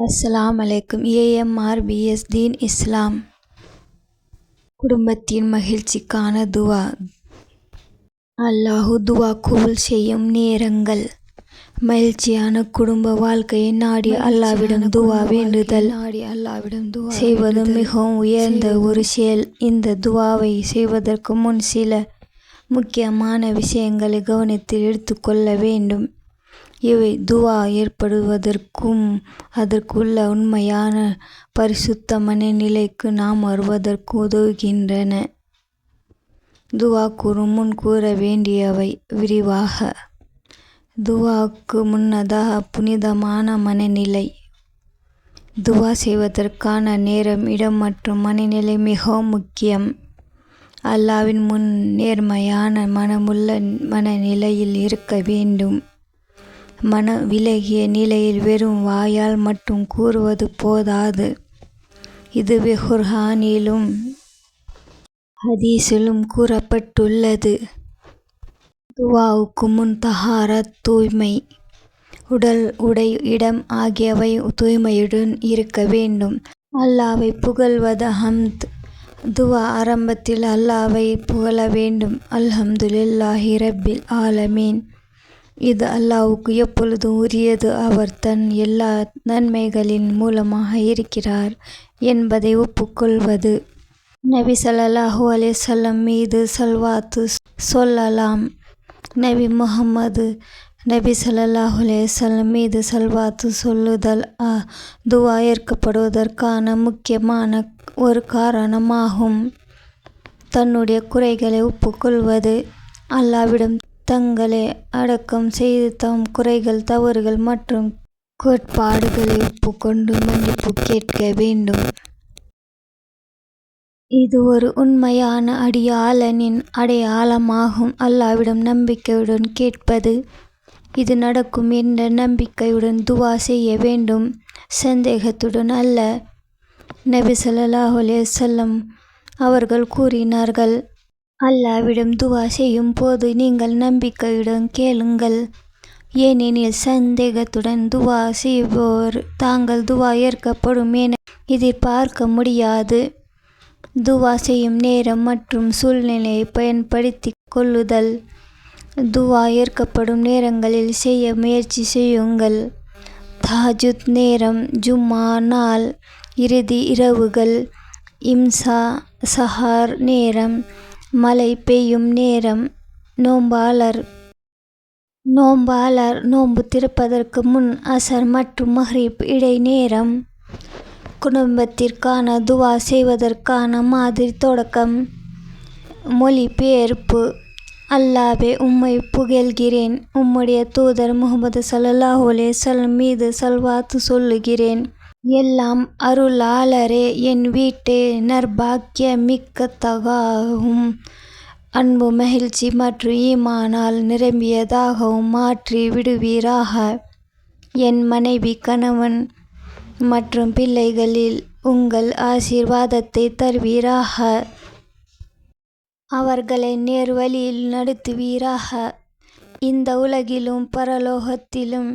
அஸ்ஸலாம் அலைக்கும். AMR PS Deen Islam. குடும்பத்தின் மகிழ்ச்சிக்கான துவா. அல்லாஹு துவா கபூல் செய்யும் நேரங்கள். மகிழ்ச்சியான குடும்ப வாழ்க்கையை நாடி அல்லாவிடம் துவா வேண்டுதல். நாடி அல்லாவிடம் துவா செய்வது மிகவும் உயர்ந்த ஒரு செயல். இந்த துவாவை செய்வதற்கு முன் சில முக்கியமான விஷயங்களை கவனத்தில் எடுத்துக்கொள்ள வேண்டும். இவை துவா ஏற்படுவதற்கும் அதற்குள்ள உண்மையான பரிசுத்த மனநிலைக்கு நாம் வருவதற்கு உதவுகின்றன. துவா கூறும் முன் கூற வேண்டியவை விரிவாக. துவாவுக்கு முன்னதாக புனிதமான மனநிலை. துவா செய்வதற்கான நேரம் இடம் மற்றும் மனநிலை மிகவும் முக்கியம். அல்லாவின் முன் நேர்மையான மனமுள்ள மனநிலையில் இருக்க வேண்டும். மன விலகிய நிலையில் வெறும் வாயால் மட்டும் கூறுவது போதாது. இதுவே குர்ஹானிலும் ஹதீஸிலும் கூறப்பட்டுள்ளது. துவாவுக்கு முன் தஹாரத் தூய்மை உடல் உடை இடம் ஆகியவை தூய்மையுடன் இருக்க வேண்டும். அல்லாவை புகழ்வது ஹம்த். துவா ஆரம்பத்தில் அல்லாவை புகழ வேண்டும். அல்ஹம்துலில்லாஹி ரப்பில் ஆலமீன். இது அல்லாவுக்கு எப்பொழுதும் உரியது. அவர் தன் எல்லா நன்மைகளின் மூலமாக இருக்கிறார் என்பதை ஒப்புக்கொள்வது. நபி சல்லாஹூ அலைஹி மீது சல்வாத்து சொல்லலாம். நபி முகம்மது நபி சல்லாஹூ அலைஹி மீது சல்வாத்து சொல்லுதல் துவா ஏற்கப்படுவதற்கான முக்கியமான ஒரு காரணமாகும். தன்னுடைய குறைகளை ஒப்புக்கொள்வது அல்லாவிடம் தங்களை அடக்கம் செய்து தம் குறைகள் தவறுகள் மற்றும் கோட்பாடுகளை ஒப்புக்கொண்டு மன்னிப்பு கேட்க வேண்டும். இது ஒரு உண்மையான அடியாளனின் அடையாளமாகும். அல்லாவிடம் நம்பிக்கையுடன் கேட்பது இது நடக்கும் என்ற நம்பிக்கையுடன் துவா செய்ய வேண்டும். சந்தேகத்துடன் அல்ல. நபி சொல்லாஹ் அலே செல்லம் அவர்கள் கூறினார்கள் அல்லாவிடம் துவா செய்யும் போது நீங்கள் நம்பிக்கையுடன் கேளுங்கள். ஏனெனில் சந்தேகத்துடன் துவா செய்வோர் தாங்கள் துவா ஏற்கப்படும் என எதிர்பார்க்க முடியாது. துவா செய்யும் நேரம் மற்றும் சூழ்நிலையை பயன்படுத்தி கொள்ளுதல். துவா ஏற்கப்படும் நேரங்களில் செய்ய முயற்சி செய்யுங்கள். தாஜுத் நேரம் ஜும்மா நாள் இறுதி இரவுகள் இம்சா சஹார் நேரம் மழை பெய்யும் நேரம் நோம்பாளர். நோம்பாளர் நோன்பு திறப்பதற்கு முன் அசர் மற்றும் மஹ்ரீப் இடை நேரம் குடும்பத்திற்கான துவா செய்வதற்கான மாதிரி தொடக்கம். மொழிபெயர்ப்பு. அல்லாவே உம்மை புகழ்கிறேன். உம்முடைய தூதர் முகமது சல்லல்லாஹு அலைஹி மீது சல்வாத்து சொல்லுகிறேன். எல்லாம் அருளாளரே என் வீட்டை நற்பாக்கிய மிக்கத்தகாகவும் அன்பு மகிழ்ச்சி மற்றும் ஈமானால் நிரம்பியதாகவும் மாற்றி விடுவீராக. என் மனைவி கணவன் மற்றும் பிள்ளைகளில் உங்கள் ஆசீர்வாதத்தை தருவீராக. அவர்களை நேர்வழியில் நடத்துவீராக. இந்த உலகிலும் பரலோகத்திலும்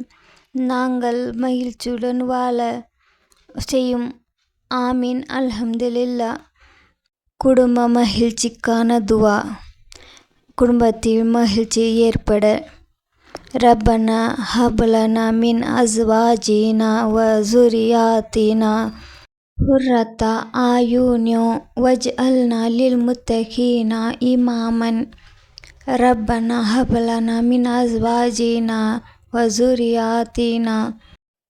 நாங்கள் மகிழ்ச்சியுடன் வாழ செய்யும். ஆமீன். அல்ஹம்துலில்லா. குடும்ப மகிழ்ச்சிக்கான துவா. குடும்பத்தில் மகிழ்ச்சி ஏற்பட. ரப்பனா ஹபலனா மின் அஸ்வாஜினா வ ஜுரியாத்தினா. ஹுர்ரத்தா ஆயூன்யோ வஜ் அல்னா லில் முத்தகீனா இமாமன். ரப்பனா ஹபலனா மின் அஸ்வாஜினா வ ஜுரியாத்தினா.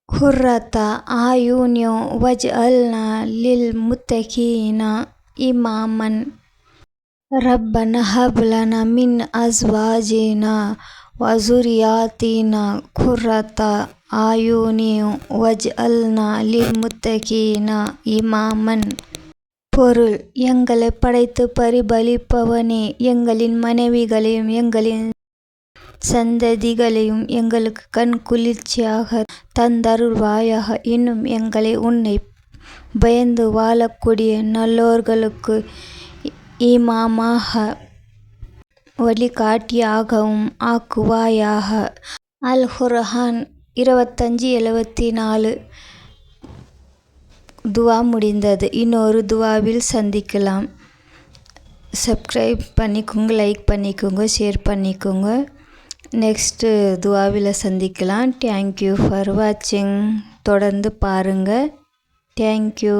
குர்ரத்தா ஆயுன்யோ வஜ் அல்னா லில் முத்தகீனா இமாமன் ரப்பனா ஹப்லனா மின் அஸ்வாஜினா வசுரியாத்தினா குர்ரத்தா ஆயுனியோ வஜ் அல்னா லில் முத்தகீனா இமாமன் பொருள் எங்களை படைத்து பரிபலிப்பவனே எங்களின் மனைவிகளையும் எங்களின் சந்ததிகளையும் எங்களுக்கு கண் குளிர்ச்சியாக தந்தருள்வாயாக. இன்னும் எங்களை உன்னை பயந்து வாழக்கூடிய நல்லோர்களுக்கு இமாமாக வழிகாட்டியாகவும் ஆக்குவாயாக. அல் ஹுரஹான் இருபத்தஞ்சி எழுபத்தி நாலு துவா முடிந்தது. இன்னொரு துவாவில் சந்திக்கலாம். சப்ஸ்கிரைப் பண்ணிக்கோங்க லைக் பண்ணிக்கோங்க ஷேர் பண்ணிக்கோங்க. நெக்ஸ்ட்டு துவாவில் சந்திக்கலாம். தேங்க்யூ ஃபார் வாட்சிங் தொடர்ந்து பாருங்கள் தேங்க்யூ